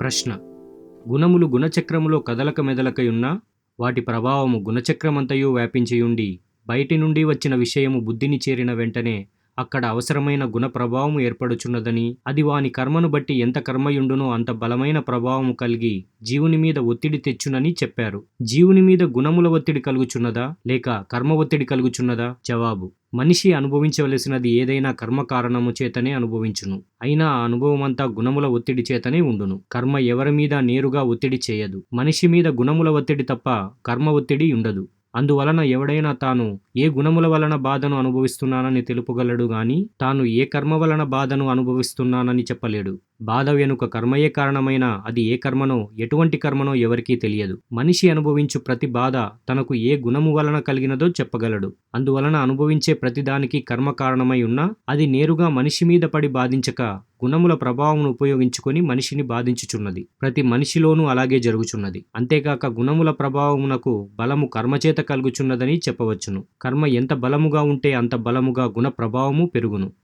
ప్రశ్న. గుణములు గుణచక్రములో కదలక మెదలకయున్నా వాటి ప్రభావము గుణచక్రమంతయు వ్యాపించియుండి బయటి నుండి వచ్చిన విషయము బుద్ధిని చేరిన వెంటనే అక్కడ అవసరమైన గుణ ప్రభావం ఏర్పడుచున్నదని అది వాని కర్మను బట్టి ఎంత కర్మయుండునో అంత బలమైన ప్రభావము కలిగి జీవుని మీద ఒత్తిడి తెచ్చునని చెప్పారు. జీవుని మీద గుణముల ఒత్తిడి కలుగుచున్నదా? లేక కర్మ ఒత్తిడి కలుగుచున్నదా? జవాబు. మనిషి అనుభవించవలసినది ఏదైనా కర్మ కారణము చేతనే అనుభవించును. అయినా ఆ అనుభవమంతా గుణముల ఒత్తిడి చేతనే ఉండును. కర్మ ఎవరి మీద నేరుగా ఒత్తిడి చేయదు. మనిషి మీద గుణముల ఒత్తిడి తప్ప కర్మ ఒత్తిడి ఉండదు. అందువలన ఎవడైనా తాను ఏ గుణముల వలన బాధను అనుభవిస్తున్నానని తెలుపగలడు గాని తాను ఏ కర్మ వలన బాధను అనుభవిస్తున్నానని చెప్పలేడు. బాధ వెనుక కర్మయే కారణమైన అది ఏ కర్మనో ఎటువంటి కర్మనో ఎవరికీ తెలియదు. మనిషి అనుభవించు ప్రతి బాధ తనకు ఏ గుణము వలన కలిగినదో చెప్పగలడు. అందువలన అనుభవించే ప్రతిదానికి కర్మ కారణమై ఉన్నా అది నేరుగా మనిషి మీద పడి బాధించక గుణముల ప్రభావమును ఉపయోగించుకొని మనిషిని బాధించుచున్నది. ప్రతి మనిషిలోనూ అలాగే జరుగుచున్నది. అంతేకాక గుణముల ప్రభావమునకు బలము కర్మచేత కలుగుచున్నదని చెప్పవచ్చును. కర్మ ఎంత బలముగా ఉంటే అంత బలముగా గుణ ప్రభావము పెరుగును.